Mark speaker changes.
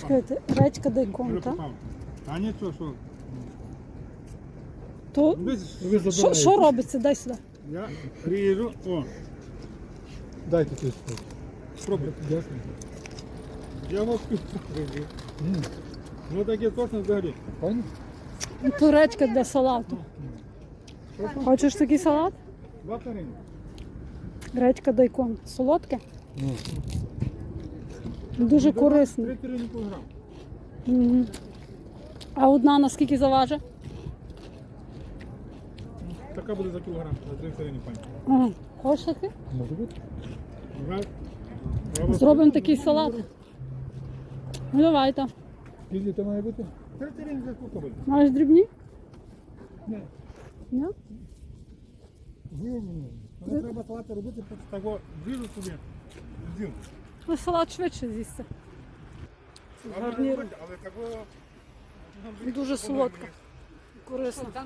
Speaker 1: Чекайте, редька дайкон,
Speaker 2: Вже
Speaker 1: так?
Speaker 2: А ні, то що?
Speaker 1: То
Speaker 3: Ви
Speaker 1: що, що робиться? Дай сюди.
Speaker 2: Я ріжу. О,
Speaker 3: Дайте тут спробуй. Дякую.
Speaker 2: Я ріжу.
Speaker 3: М,
Speaker 2: Ну таке точно взагалі.
Speaker 3: Пані?
Speaker 1: То редька для салату. Хочеш такий салат?
Speaker 2: Два тарини.
Speaker 1: Редька дайкон. Солодке?
Speaker 3: Ну,
Speaker 1: Дуже
Speaker 2: Три
Speaker 1: корисне.
Speaker 2: тарини кілограм.
Speaker 1: А одна наскільки заважить?
Speaker 2: Така буде за кілограм, за три тарини, пані.
Speaker 1: Ага. Хочеш таки?
Speaker 3: може бути?
Speaker 2: Треба
Speaker 1: Зробимо такий салат. Ну давайте.
Speaker 3: Скільки це має бути?
Speaker 2: Три тарини за скільки буде?
Speaker 1: Маєш дрібні?
Speaker 2: Ні.
Speaker 1: Ні?
Speaker 2: Ні, ні, ні. Треба салати робити під того ріжу собі. Зін.
Speaker 1: Ну, салат швидше з'їсти. Гарнір.
Speaker 2: Але такого...
Speaker 1: Дуже солодка. Корисна.